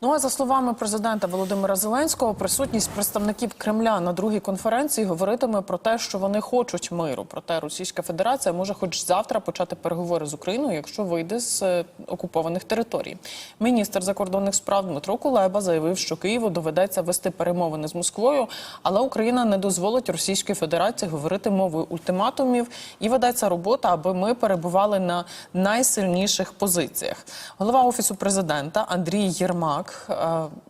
Ну а за словами президента Володимира Зеленського, присутність представників Кремля на другій конференції говоритиме про те, що вони хочуть миру. Проте Російська Федерація може, хоч завтра, почати переговори з Україною, якщо вийде з е, окупованих територій. Міністр закордонних справ Дмитро Кулеба заявив, що Києву доведеться вести перемовини з Москвою, але Україна не дозволить Російській Федерації говорити мовою ультиматумів і ведеться робота, аби ми перебували на найсильніших позиціях. Голова офісу президента Андрій Єрмак е,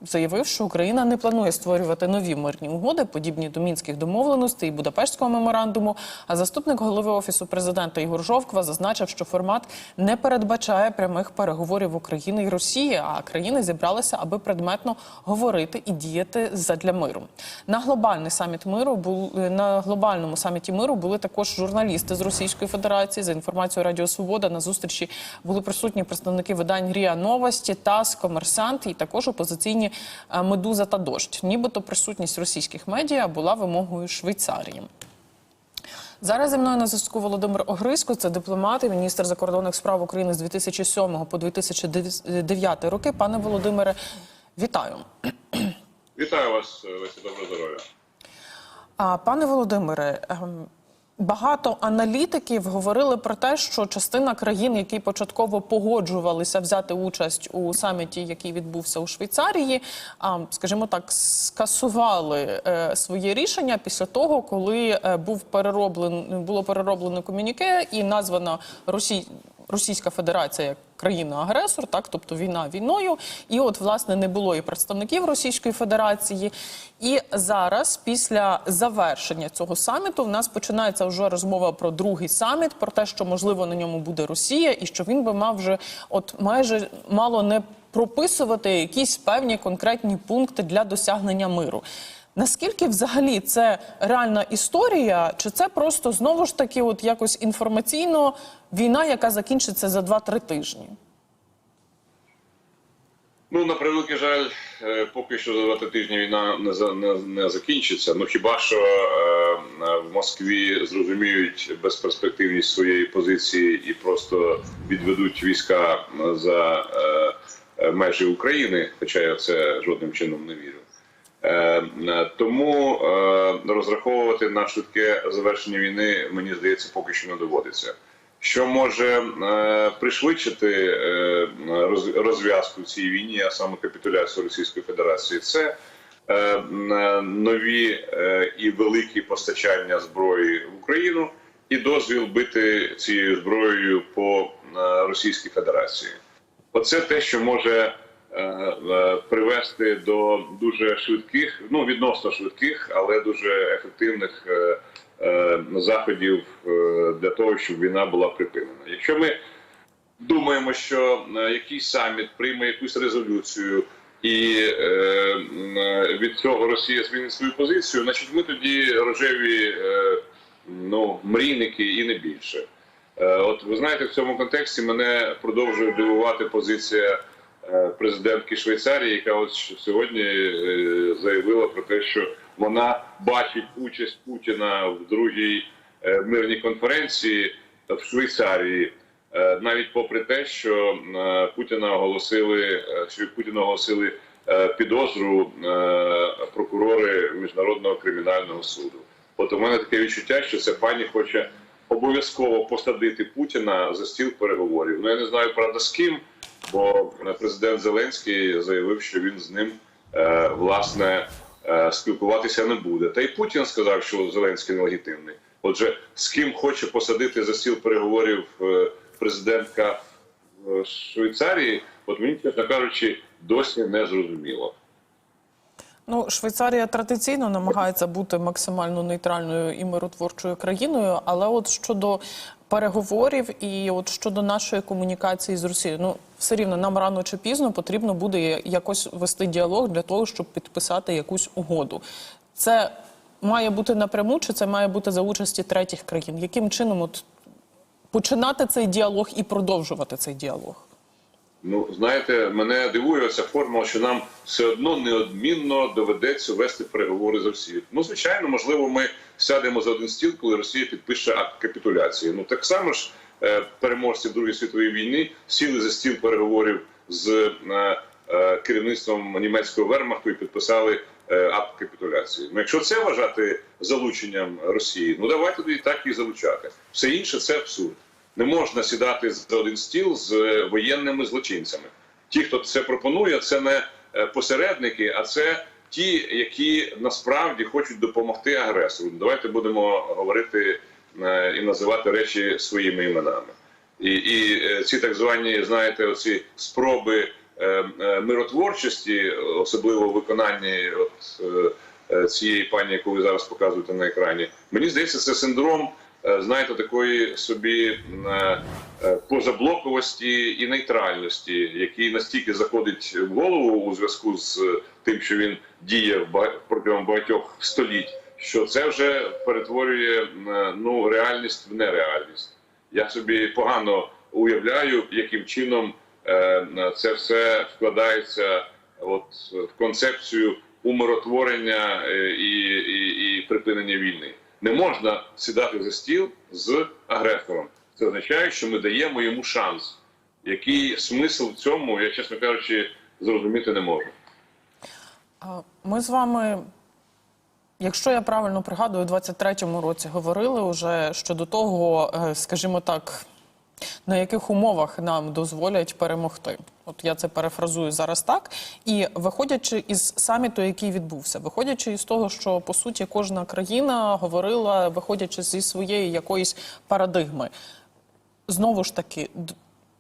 заявив, що Україна не планує створювати нові мирні угоди, подібні до мінських домовленостей і Будапештського меморандуму. А заступник голови офісу президента Ігор Жовква зазначив, що формат не передбачає прямих переговорів України і Росії, а країни зібралися, аби предметно говорити і діяти задля миру. На глобальний саміт миру був на глобальному саміті миру були також журналісти з Російської Федерації. За інформацією Радіо Свобода на зустрічі були присутні представники видань Ріа Новості, ТАСС, Комерсант і також опозиційні е, Медуза та Дощ. Нібито присутність російських медіа була вимогою Швейцарії. Зараз зі мною на зв'язку Володимир Огризько, це дипломат і міністр закордонних справ України з 2007 по 2009 роки. Пане Володимире, вітаю. Вітаю вас, Лесі, доброго здоров'я. Пане Володимире, ем, багато аналітиків говорили про те, що частина країн, які початково погоджувалися взяти участь у саміті, який відбувся у Швейцарії, скажімо так, скасували е, своє рішення після того, коли е, був перероблен, було перероблено комюніке і названо Росій. Російська Федерація як країна-агресор, так тобто війна війною, і от власне не було і представників Російської Федерації. І зараз, після завершення цього саміту, в нас починається вже розмова про другий саміт, про те, що можливо на ньому буде Росія, і що він би мав вже от майже мало не прописувати якісь певні конкретні пункти для досягнення миру. Наскільки взагалі це реальна історія, чи це просто знову ж таки, от якось інформаційно війна, яка закінчиться за 2-3 тижні? Ну, на превеликий жаль, е, поки що за два тижні війна не, не, не закінчиться. Ну хіба що е, в Москві зрозуміють безперспективність своєї позиції і просто відведуть війська за е, межі України, хоча я це жодним чином не вірю. Е, Тому е, розраховувати на швидке завершення війни, мені здається, поки що не доводиться. Що може е, пришвидшити розв'язку цій війні, а саме капітуляцію Російської Федерації, це нові і великі постачання зброї в Україну і дозвіл бити цією зброєю по Російській Федерації. Оце те, що може привести до дуже швидких, ну відносно швидких, але дуже ефективних е, е, заходів е, для того, щоб війна була припинена. Якщо ми думаємо, що е, якийсь саміт прийме якусь резолюцію. І е, е, від цього Росія змінить свою позицію, значить ми тоді рожеві е, ну, мрійники і не більше. Е, От ви знаєте, в цьому контексті мене продовжує дивувати позиція е, президентки Швейцарії, яка от сьогодні е, заявила про те, що вона бачить участь Путіна в другій е, мирній конференції в Швейцарії, е, навіть попри те, що е, Путіна оголосили, е, що Путіна оголосили е, підозру е, прокурори міжнародного кримінального суду. От у мене таке відчуття, що ця пані хоче обов'язково посадити Путіна за стіл переговорів. Ну я не знаю правда з ким, бо президент Зеленський заявив, що він з ним е, власне е, спілкуватися не буде. Та й Путін сказав, що Зеленський нелегітимний. Отже, з ким хоче посадити за стіл переговорів е, президентка е, Швейцарії, от мені чесно кажучи, досі не зрозуміло. Ну, Швейцарія традиційно намагається бути максимально нейтральною і миротворчою країною, але от щодо переговорів і от щодо нашої комунікації з Росією, ну все рівно нам рано чи пізно потрібно буде якось вести діалог для того, щоб підписати якусь угоду. Це має бути напряму, чи це має бути за участі третіх країн? Яким чином от починати цей діалог і продовжувати цей діалог? Ну, знаєте, мене дивує ця формула, що нам все одно неодмінно доведеться вести переговори з Росією. Ну, звичайно, можливо, ми сядемо за один стіл, коли Росія підпише акт капітуляції. Ну так само ж е, переможці Другої світової війни сіли за стіл переговорів з е, е, керівництвом німецького вермахту і підписали акт капітуляції. Ну, якщо це вважати залученням Росії, ну давайте тоді так і залучати. Все інше це абсурд. Не можна сідати за один стіл з е, воєнними злочинцями. Ті, хто це пропонує, це не е, посередники, а це ті, які насправді хочуть допомогти агресору. Давайте будемо говорити е, і називати речі своїми іменами. І, і ці так звані, знаєте, оці спроби миротворчості, особливо в виконанні от, цієї пані, яку ви зараз показуєте на екрані, мені здається, це синдром, знаєте, такої собі е, е, позаблоковості і нейтральності, який настільки заходить в голову у зв'язку з тим, що він діє протягом багатьох століть, що це вже перетворює е, ну реальність в нереальність. Я собі погано уявляю, яким чином е, це все вкладається от в концепцію умиротворення е, і, і, і припинення війни. Не можна сідати за стіл з агресором. Це означає, що ми даємо йому шанс. Який смисл в цьому, я чесно кажучи, зрозуміти не можу. Ми з вами, якщо я правильно пригадую, у 23-му році говорили вже щодо того, е, скажімо так, на яких умовах нам дозволять перемогти. От я це перефразую зараз так. І виходячи із саміту, який відбувся, виходячи із того, що по суті кожна країна говорила, виходячи зі своєї якоїсь парадигми, знову ж таки,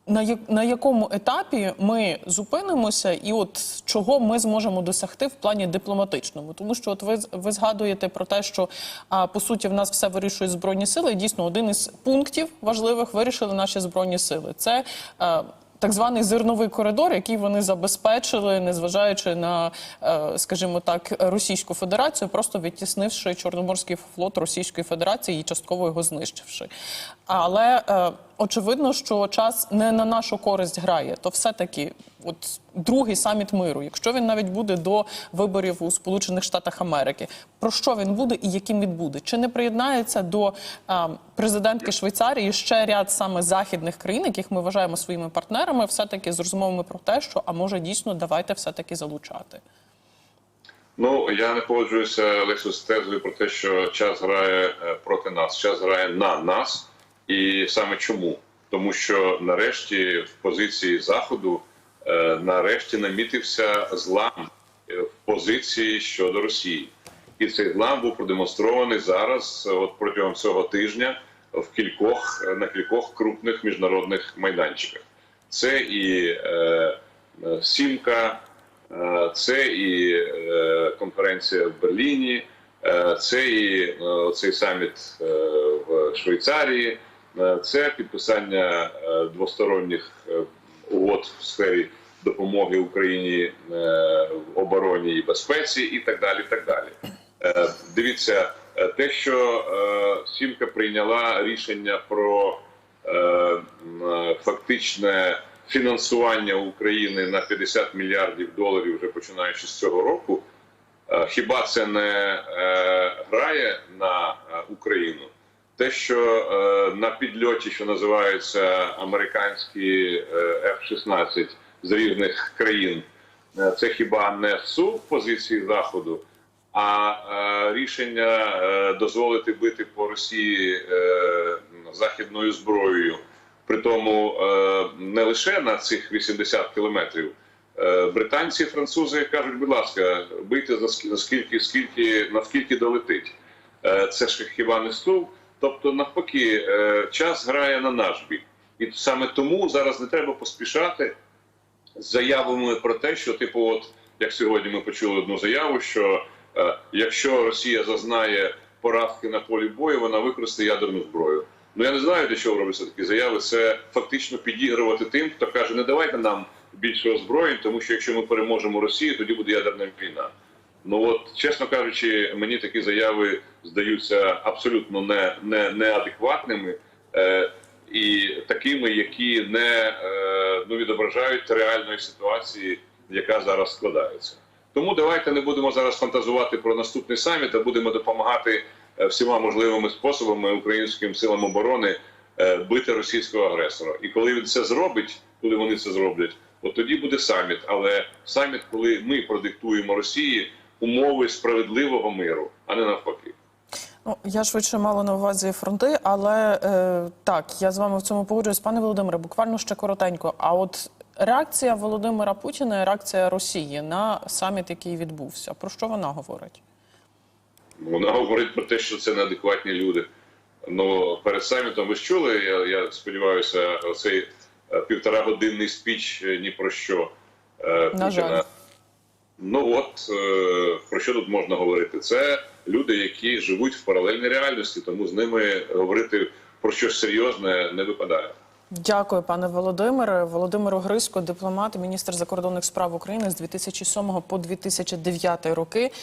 на, на якому етапі ми зупинимося, і от чого ми зможемо досягти в плані дипломатичному? Тому що от ви, ви згадуєте про те, що а, по суті в нас все вирішують збройні сили. І дійсно, один із пунктів важливих вирішили наші збройні сили. Це е, так званий зерновий коридор, який вони забезпечили, незважаючи на, е, скажімо так, Російську Федерацію, просто відтіснивши Чорноморський флот Російської Федерації і частково його знищивши. Але е, очевидно, що час не на нашу користь грає, то все-таки, от другий саміт миру, якщо він навіть буде до виборів у Сполучених Штатах Америки, про що він буде і яким він буде? Чи не приєднається до е, президентки Швейцарії ще ряд саме західних країн, яких ми вважаємо своїми партнерами, все-таки з розмовами про те, що а може дійсно давайте все-таки залучати? Ну я не погоджуюся Лесю з тезою про те, що час грає е, проти нас, час грає на нас, і саме чому? Тому що нарешті в позиції заходу нарешті намітився злам е, в позиції щодо Росії, і цей злам був продемонстрований зараз, е, от протягом цього тижня, в кількох на кількох крупних міжнародних майданчиках. Це і е, е, Сімка. Е, Це і е, конференція в Берліні, е, це і е, цей саміт е, в Швейцарії, е, це підписання е, двосторонніх е, угод в сфері допомоги Україні е, в обороні і безпеці, і так далі. Так далі. Е, Дивіться, е, те, що Сімка прийняла рішення про фактичне фінансування України на 50 мільярдів доларів вже починаючи з цього року. Хіба це не грає на Україну? Те, що е, на підльоті, що називаються американські е, F-16 з різних країн, е, це хіба не сув позиції Заходу, а е, рішення е, дозволити бити по Росії е, західною зброєю, при тому е, не лише на цих 80 кілометрів. Е, Британці і французи кажуть, будь ласка, бийте за скі- наскільки, скільки, наскільки долетить. Це ж хіба не сув? Тобто, навпаки, е, час грає на наш бік. І саме тому зараз не треба поспішати з заявами про те, що, типу, от як сьогодні ми почули одну заяву, що е, якщо Росія зазнає поразки на полі бою, вона використає ядерну зброю. Ну я не знаю, для чого робляться такі заяви. Це фактично підігрувати тим, хто каже, не давайте нам більше озброєнь, тому що якщо ми переможемо Росію, тоді буде ядерна війна. Ну от, чесно кажучи, мені такі заяви здаються абсолютно не, не, неадекватними е, і такими, які не е, ну, відображають реальної ситуації, яка зараз складається. Тому давайте не будемо зараз фантазувати про наступний саміт, а будемо допомагати е, всіма можливими способами українським силам оборони е, бити російського агресора. І коли він це зробить, коли вони це зроблять, от тоді буде саміт. Але саміт, коли ми продиктуємо Росії умови справедливого миру, а не навпаки. Ну, я швидше мала на увазі фронти, але е, так, я з вами в цьому погоджуюсь. Пане Володимире, буквально ще коротенько. А от реакція Володимира Путіна і реакція Росії на саміт, який відбувся, про що вона говорить? Вона говорить про те, що це неадекватні люди. Ну перед самітом ви ж чули, я, я сподіваюся, оцей е, півторагодинний спіч е, ні про що. е, На жаль. Ну от е, про що тут можна говорити? Це люди, які живуть в паралельній реальності, тому з ними говорити про щось серйозне не випадає. Дякую, пане Володимире. Володимиру Грисько, дипломат, міністр закордонних справ України з 2007 по 2009 роки.